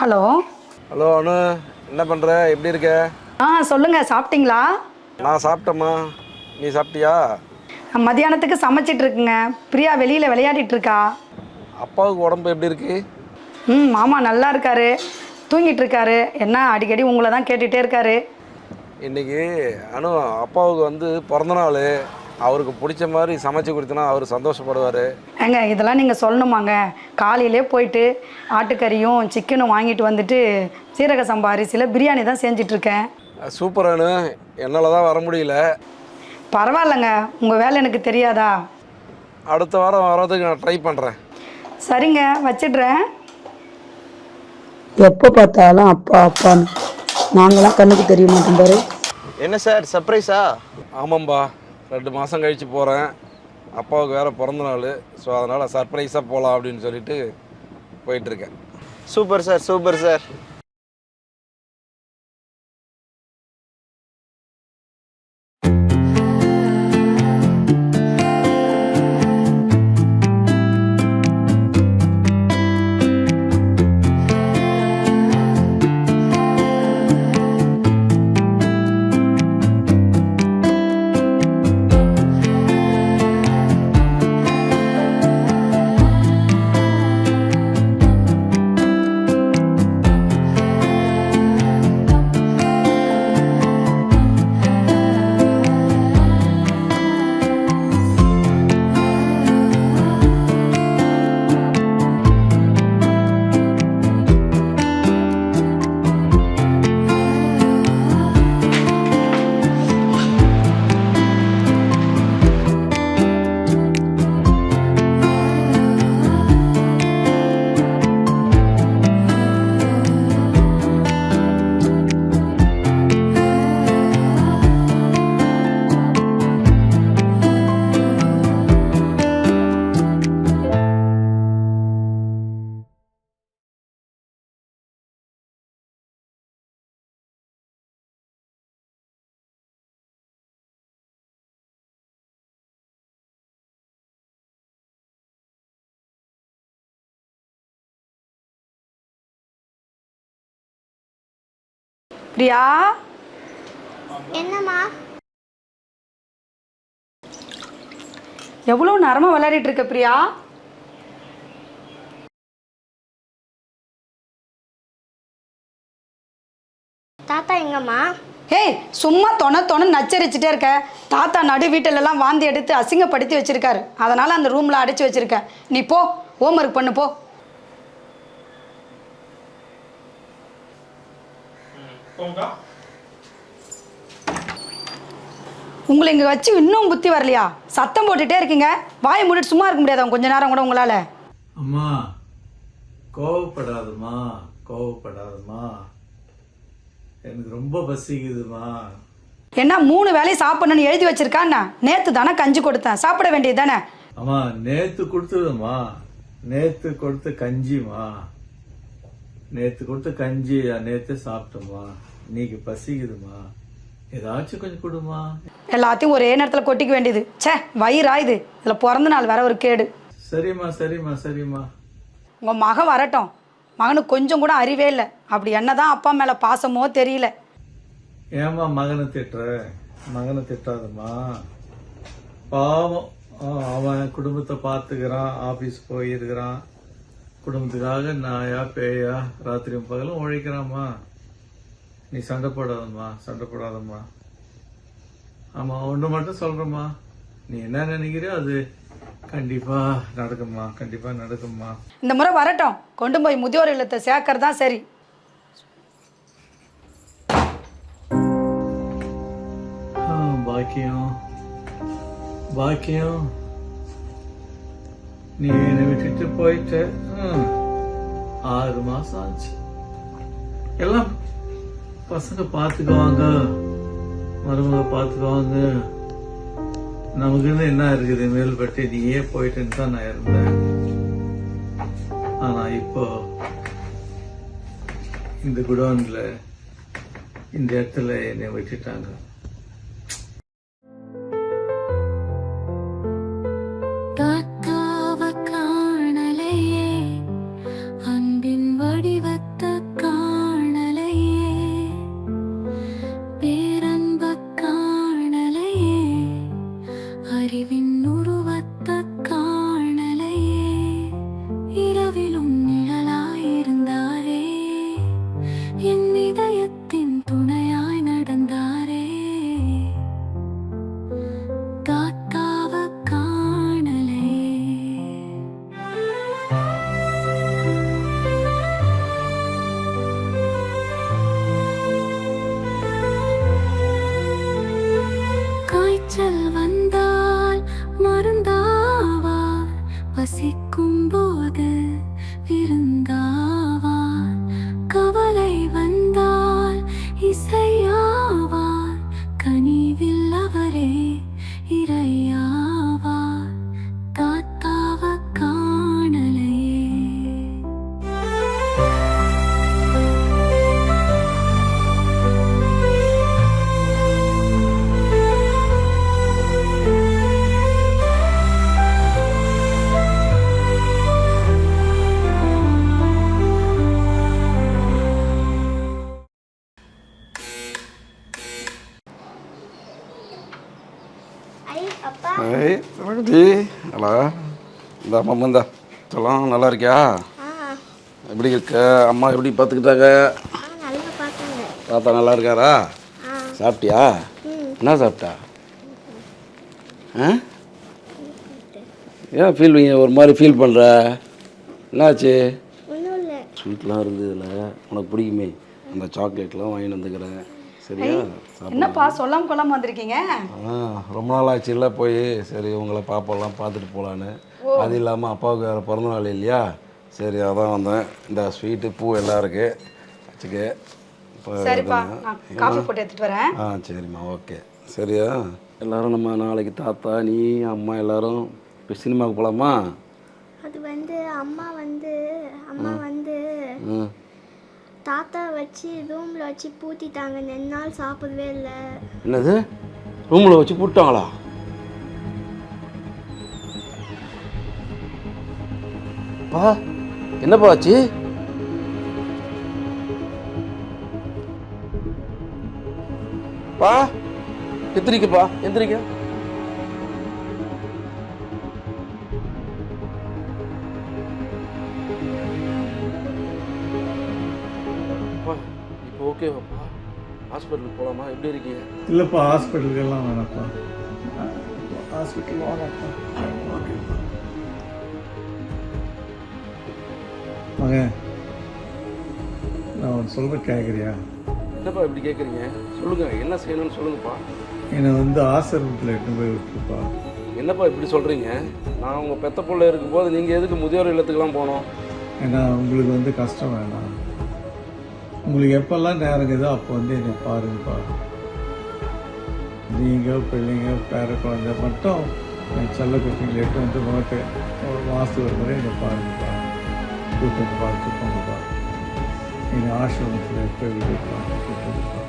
Hello. Hello அனு என்ன பண்ற? எப்படி இருக்க? ஆ சொல்லுங்க சாப்பிட்டீங்களா? நான் சாப்பிட்டேம்மா. நீ சாப்பிட்டியா? மதியானத்துக்கு சமைச்சிட்டு இருக்குங்க. பிரியா வெளியில விளையாடிட்டு இருக்கா? அப்பாவுக்கு உடம்பு எப்படி இருக்கு? ம் மாமா நல்லா இருக்காரு. தூங்கிட்டு இருக்காரு. என்ன அடிக்கடி உங்களை தான் கேட்டுகிட்டே இருக்காரு. இன்னைக்கு அனு அப்பாவுக்கு வந்து பிறந்தநாள் அவருக்கு பிடிச்ச மாதிரி சமைச்சு கொடுத்தனா அவர் சந்தோஷப்படுவார். ஏங்க இதெல்லாம் நீங்கள் சொல்லணுமாங்க? காலையிலே போயிட்டு ஆட்டுக்கறியும் சிக்கனும் வாங்கிட்டு வந்துட்டு சீரக சம்பா அரிசியில் பிரியாணி தான் செஞ்சுட்டு இருக்கேன் சூப்பர் அனு. என்னால் தான் வர முடியல. பரவாயில்லைங்க. உங்கள் வேலை எனக்கு தெரியாதா? அடுத்த வாரம் வர்றதுக்கு நான் ட்ரை பண்ணுறேன் சரிங்க வச்சிடுறேன். எப்போ பார்த்தாலும் அப்பா அப்பான்னு. நாங்களாம் கண்ணுக்கு தெரிய மாட்டோம் பாரு. என்ன சார் சர்ப்ரைஸா ஆமாம்பா. ரெண்டு மாதம் கழித்து போகிறேன் அப்பாவுக்கு வேறு பிறந்த நாள். ஸோ அதனால் சர்ப்ரைஸாக போகலாம் அப்படின்னு சொல்லிட்டு போயிட்டுருக்கேன் super sir super sir Priya? என்னம்மா? எவ்வளோ நேரமாக விளையாடிட்டு இருக்க பிரியா? தாத்தா எங்கம்மா? ஏய் சும்மா தொண தொண நச்சரிச்சுட்டே இருக்க. தாத்தா நடு வீட்டிலலாம் வாந்தி எடுத்து அசிங்கப்படுத்தி வச்சிருக்காரு. அதனால அந்த ரூம்ல அடைச்சு வச்சிருக்க. நீ போ ஹோம்ஒர்க் பண்ணு போ. உங்களை இங்கே வச்சு இன்னும் புத்தி வரலையா? சத்தம் போட்டுட்டே இருக்கீங்க. வாயை மூடிட்டு சும்மா இருக்க முடியாதா கொஞ்ச நேரம் கூட உங்களால. அம்மா கோவப்படாதம்மா கோவப்படாதம்மா. எனக்கு ரொம்ப பசிக்குதுமா என்ன மூணு வேலையும் சாப்பிடணும்னு எழுதி வச்சிருக்கான்னா? நேத்து தானே கஞ்சி கொடுத்தேன். சாப்பிட வேண்டியது தானே? அம்மா நேத்து கொடுத்ததும்மா. நேத்து கொடுத்த கஞ்சிமா நேத்து கொடுத்த கஞ்சி நேத்து சாப்பிட்டோமா இன்னைக்கு பசிக்குதுமா? ஏதாச்சும் கொஞ்சம் கொடுமா. எல்லாத்தையும் ஒரே நேரத்தில் கொட்டிக்க வேண்டியது. ச்சே வயிறா இது? இதில் பிறந்த நாள் வேற ஒரு கேடு. சரிம்மா சரிம்மா சரிம்மா. உங்கள் மகன் வரட்டும். மகனுக்கு கொஞ்சம் கூட அறிவே இல்லை. அப்படி என்னதான் அப்பா மேலே பாசமோ தெரியல. ஏம்மா மகனை திட்டுற? மகனை திட்டாதம்மா. பாவம். அவன் குடும்பத்தை பார்த்துக்கிறான் ஆபீஸ் போயிருக்கிறான். குடும்பத்துக்காக நாயா பேயா ராத்திரியும் பகலும் உழைக்கிறாம்மா. நீ சண்டை போடாதம்மா சண்டை போடாதம்மா ஆமா ஒன்று மட்டும் சொல்றேம்மா. நீ என்ன நினைக்கிறியோ அது கண்டிப்பா நடக்கும்மா கண்டிப்பா நடக்கும்மா. இந்த முறை வரட்டும். கொண்டு போய் முதியோர் இல்லத்தை சேர்க்கறது தான் சரி பாக்கியம். பாக்கியம். நீ என்னை விட்டுட்டு போயிட்ட. ஆறு மாசம் ஆச்சு. எல்லாம் பசங்க பார்த்துக்குவாங்க மருமக பார்த்துக்குவாங்க நமக்குன்னு என்ன இருக்குது? மேல்பட்டு நீயே போயிட்டுன்னு தான் நான் இருந்தேன். ஆனா இப்போ இந்த குடோன்ல இந்த இடத்துல என்னை விட்டுட்டாங்க. ஹலோ இந்த அம்மா இந்தா. சொல்லும் நல்லா இருக்கியா? எப்படி இருக்க? அம்மா எப்படி பார்த்துக்கிட்டாங்க? தாத்தா நல்லா இருக்காரா? சாப்பிட்டியா? என்ன சாப்பிட்டா? ஆ? ஏன் ஃபீல் ஒரு மாதிரி ஃபீல் பண்ணுற என்னாச்சு? ஸ்வீட்லாம் இருந்ததுல உனக்கு பிடிக்குமே. அந்த சாக்லேட்லாம் வாங்கிட்டு வந்துக்கிறேன். சரியா. என்னப்பா சொல்லாம கொள்ளாம வந்திருக்கீங்க? ஆ ரொம்ப நாள் ஆச்சுல்ல போய். சரி உங்களை பாப்பெல்லாம் பார்த்துட்டு போகலான்னு அது இல்லாமல் அப்பாவுக்கு வேறு பிறந்த நாள் இல்லையா? சரி அதான் வந்தேன். இந்த ஸ்வீட்டு பூ எல்லாம் இருக்கு. வச்சுக்க. இப்போ சரிப்பா இதுனா- நான் காஃபி போட்டு எடுத்துட்டு வரேன். ஆ சரிம்மா ஓகே. சரியா? எல்லாரும் நம்ம நாளைக்கு தாத்தா நீ அம்மா எல்லாரும் சினிமாவுக்கு போகலாமா அது வந்து அம்மா வந்து அம்மா வந்து தாத்தா வச்சு ரூமில் வச்சு பூத்திட்டாங்க. ரெண்டு நாள் சாப்பிடவே இல்லை. என்னது? ரூமில் வச்சு பூட்டாங்களா பா என்னப்பா ஆச்சு? பா எந்திரிக்கப்பா எந்திரிக்க. ஓகேவாப்பா ஹாஸ்பிட்டலுக்கு போகலாமா எப்படி இருக்கீங்க? இல்லைப்பா ஹாஸ்பிட்டலுக்கெல்லாம் வேணாப்பா. ஹாஸ்பிட்டல் வேணாப்பா ஓகேப்பா மகன் நான் ஒன்று சொல்கிற கேட்குறியா என்னப்பா இப்படி கேட்குறீங்க சொல்லுங்க என்ன செய்யணும்னு சொல்லுங்கப்பா. என்னை வந்து ஆசிரமத்தில் எட்டு போய் விட்டுருப்பா. என்னப்பா இப்படி சொல்கிறீங்க நான் உங்கள் பெத்த பிள்ளை இருக்கும்போது நீங்கள் எதுக்கு முதியோர் இல்லத்துக்குலாம் போனோம்? ஏன்னா உங்களுக்கு வந்து கஷ்டம் வேணாம். உங்களுக்கு எப்பெல்லாம் நேரம் இருக்குதோ அப்போ வந்து என்னை பாருங்கப்பா. நீங்கள் பிள்ளைங்க பேர குழந்தை மட்டும் என் செல்ல குட்டிங்களை எட்டு வந்து முகத்தை ஒரு மாதத்துக்கு ஒரு முறை என்னை பாருங்கப்பா. கூட்டு வந்து பார்த்து போங்கப்பா. எங்கள் ஆசிரமத்தில் கூட்டு வந்துப்பா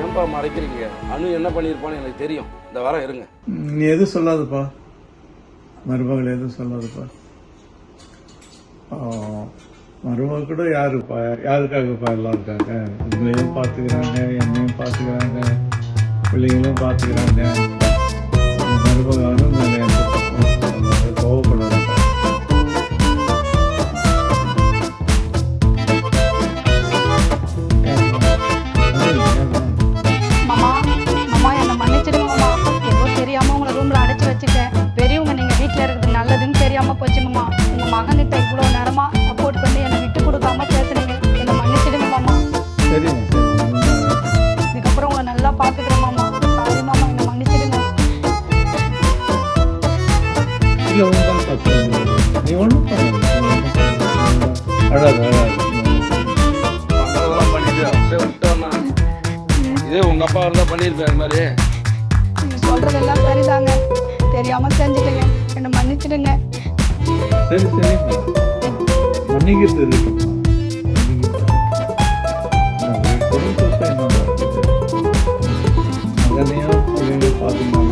ஏன்பா மறைக்கிறீங்க? அனு என்ன பண்ணியிருப்பான்னு எனக்கு தெரியும். இந்த வாரம் இருங்க. நீ எதுவும் சொல்லாதப்பா. மருமகள் எதுவும் சொல்லாதப்பா. ஆ, கூட யாருப்பா யாருக்காகப்பா எல்லாம் இருக்காங்க? உங்களையும் பார்த்துக்கிறாங்க என்னையும் பார்த்துக்கிறாங்க பிள்ளைங்களும் பார்த்துக்கிறாங்க மருமகாலும் மேலே எந்த தப்பும் என்னை மன்னிச்சிடுங்க மாமா. ஏதோ தெரியாம உங்களை ரூம்ல அடைச்சு வச்சுட்டேன். பெரியவங்க நீங்க வீட்ல இருக்கிறது நல்லதுன்னு தெரியாம போச்சுங்கம்மா மாமா. உங்க மகன்கிட்ட இதே உங்க அப்பா இருந்தால் பண்ணியிருப்பேன் இது மாதிரி. நீங்கள் சொல்கிறதெல்லாம் சரிதாங்க. தெரியாமல் செஞ்சுட்டேங்க. என்னை மன்னிச்சிடுங்க. சரி சரி. மன்னிக்கிறது. இருக்குமா